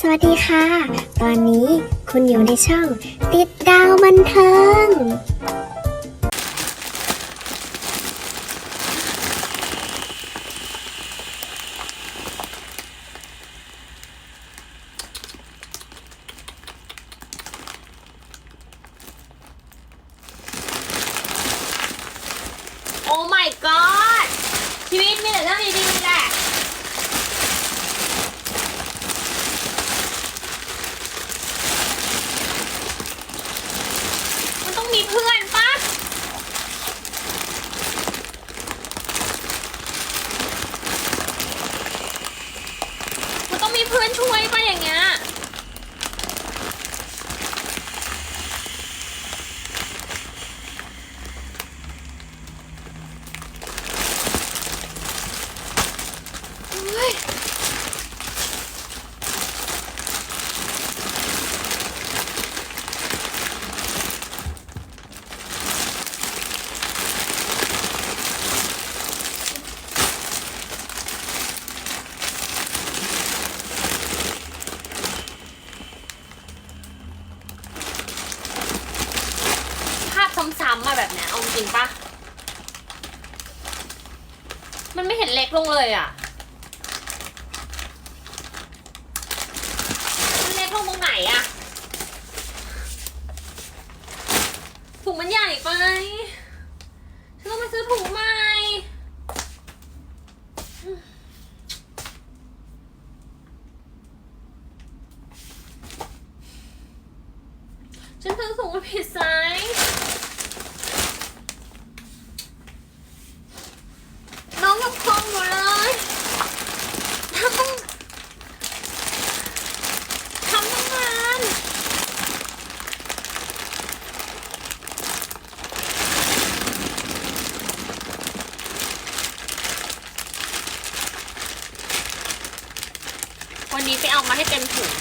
สวัสดีค่ะ ตอนนี้คุณอยู่ในช่อง ติดดาวบันเทิง โอ้ my god ชีวิตมีแต่เรื่องดีๆแหละ มันต้องมีเพื่อนปะมันต้องมีเพื่อนช่วยปะอย่างเงี้ย เฮ้ย ภาพซ้ำๆมาแบบเนี้ยเอา จริงปะมันไม่เห็นเล็กลงเลยอะ มันเล็กลงตรงไหนอะถุงมันใหญ่ไป ฉันต้องไปซื้อถุงใหม่ ฉันซื้อถุงมาผิดไซส์น้องยังพองอยู่เลยทำต้อง ทำตั้งนานวันนี้ไปเอามาให้เต็มถุง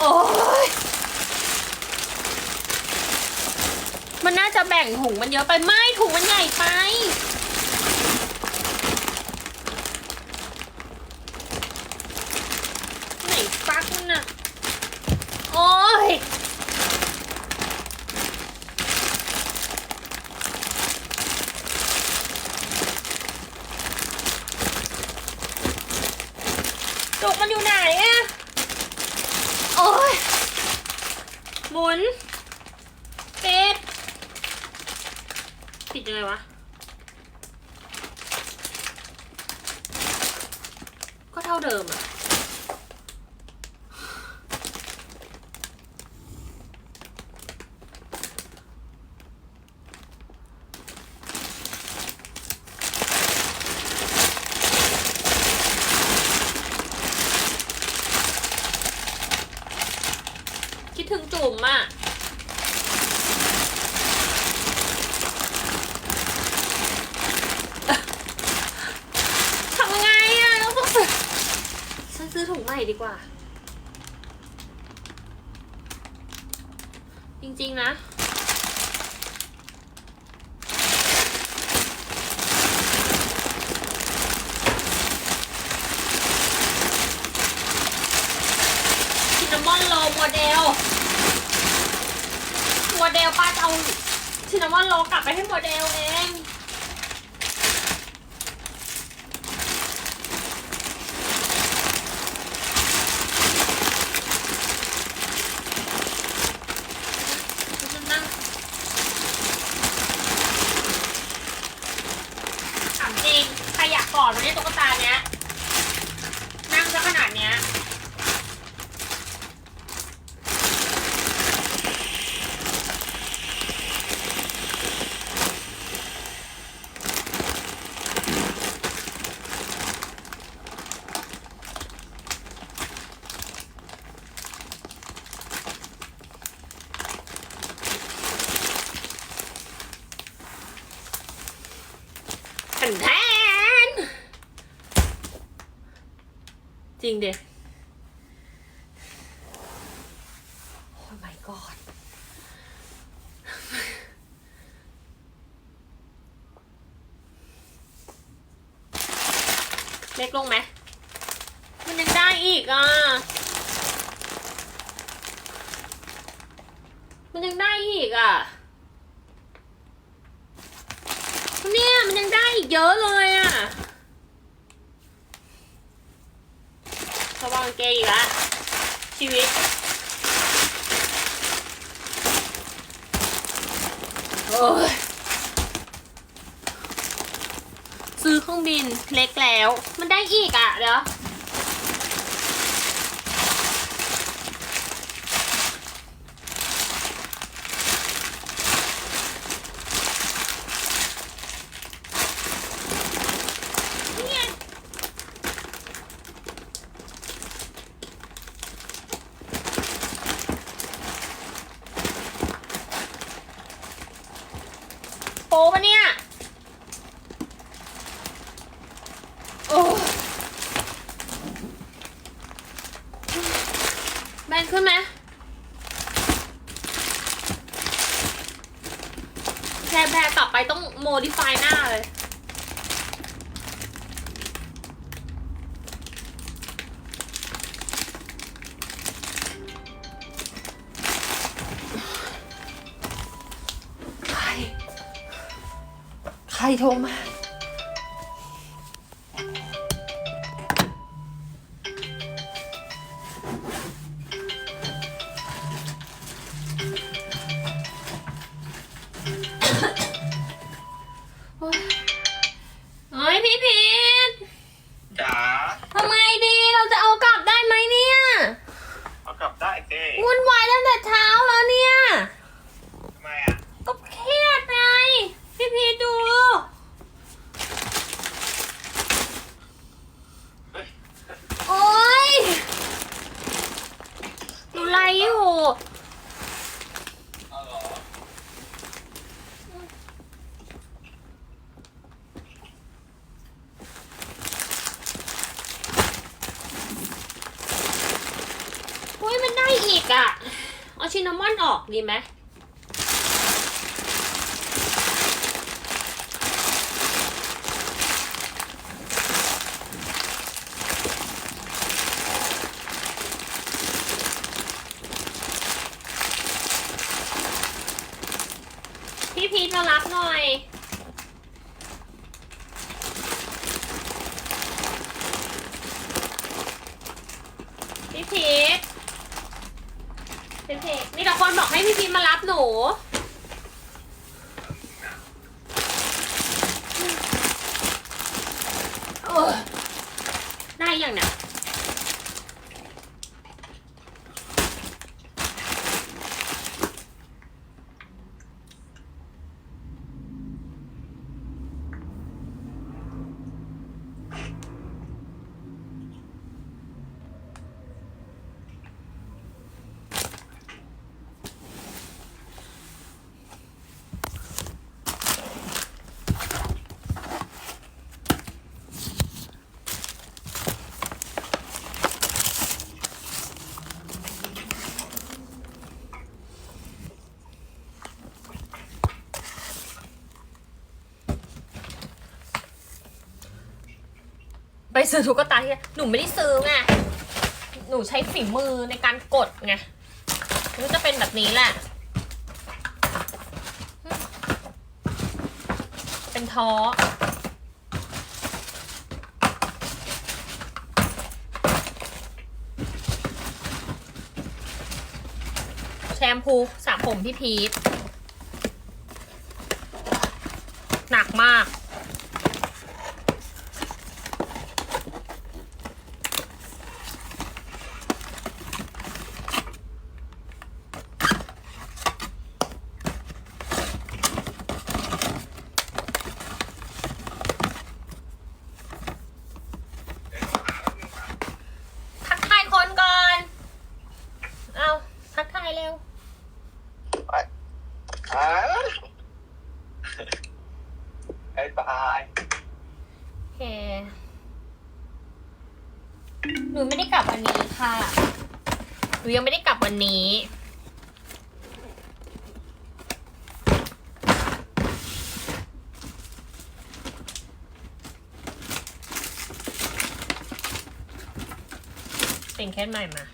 โอ้ยมันน่าจะแบ่งถุงมันเยอะไปไม่ถุงมันใหญ่ไป ไหนฟักมันอะโอ้ยจุกมันอยู่ไหนอะ โอ้ยหมุนปิดปิดยังไงวะ ก็เท่าเดิมอะคิดถึงจุ่มอะ ทำไงอะเราต้องซื้อ ฉันซื้อถุงใหม่ดีกว่า จริงๆนะ ซินนามอนโลโมเดล โมเดลป้าจะเอาซินนามอนโลกลับไปให้โมเดลเอง ริงเด็กโอ้ยไม่กเล็กลงไหม มันยังได้อีกอะ มันยังได้อีกอะ เนี่ยมันยังได้อีกเยอะเลย อะระวังเกอีกละชีวิตโอ้ยซื้อเครื่องบินเล็กแล้ว มันได้อีกอะเดี๋ยว เนี่ยโป๊ปะเนี่ย โอ้แบนขึ้นไหมแพรแพรกลับไปต้องโม ดิฟายหน้าเลย ใครใครโทรมา จ๋าทำไมดีเราจะเอากลับได้ไหมเนี่ยเอากลับได้เจ้วุ่นวายตั้งแต่เช้าแล้วเนี่ยทำไมอะก็เครียดไงพี่พีทดูเฮ้ยโอ๊ยหนูไลฟ์อยู่ เอาเหรอ เฮ้ยมันได้อีกอะ่ะ เอา ชินนามอนออกดีไหมพี่พีทมารับหน่อย พี่พีทพี่พีทมีแต่ คนบอกให้พี่พีมารับหนูโอ้ยได้ยังเนี่ย ไปซื้อตุ๊กตาที่หนูไม่ได้ซื้อไง หนูใช้ฝีมือในการกดไงมันก็จะเป็นแบบนี้แหละ เป็นท้อแชมพูสระผมพี่พีทหนักมาก คือยังไม่ได้กลับวันนี้ เป็นแค่ใหม่มา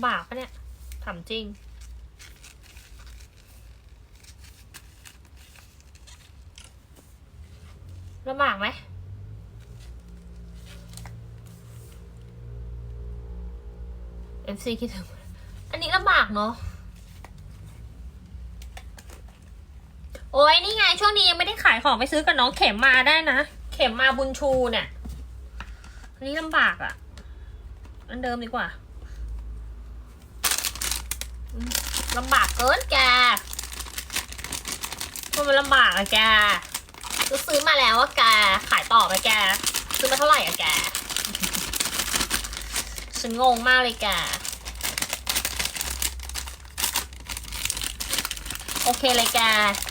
ำบากปะเนี่ยถามจริง ลำบากไหม MC คิดถึง อันนี้ลำบากเนาะ โอ้ยนี่ไง ช่วงนี้ยังไม่ได้ขายของไปซื้อกับน้องเข็มมาได้นะ เข็มมาบุญชูเนี่ย อันนี้ลำบากอะ่ะ อันเดิมดีกว่า ลำบากเกินแกทำไมลำบากอะแกก็ซื้อมาแล้วอะแก ขายต่อไปแก ซื้อมาเท่าไหร่อะแก ฉันงงมากเลยแก โอเคเลยแก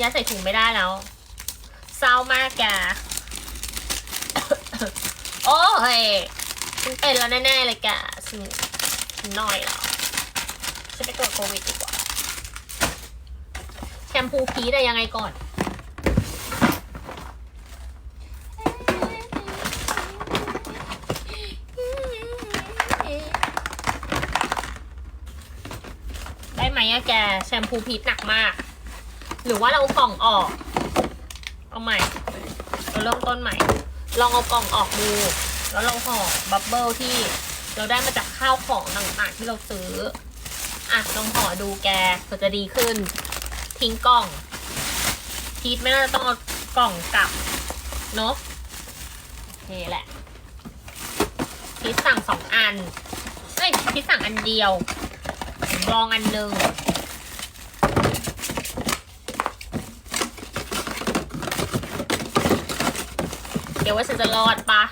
ยัดใส่ถุงไม่ได้แล้ว เศร้ามากแก โอ้ยฉันเป็นแล้วแน่ๆเลยแกฉันฉันน้อยแล้ว ฉันไปตรวจโควิดดีกว่า แชมพูพีทอะยังไงก่อน ได้ไหมอะแก แชมพูพีทหนักมาก หรือว่าเรากล่องออก เอาใหม่ เราเริ่มต้นใหม่ ลองเอากล่องออกดู แล้วเราห่อบับเบิลที่เราได้มาจากข้าวของต่างๆที่เราซื้อ อะลองห่อดูแกเผื่อจะดีขึ้น ทิ้งกล่อง พีทไม่น่าจะต้องเอากล่องกลับเนอะโอเคแหละ พีทสั่งสองอันเอ้ยพีทสั่งอันเดียวลองอันหนึ่งเดี๋ยวว่าฉันจะรอดปะ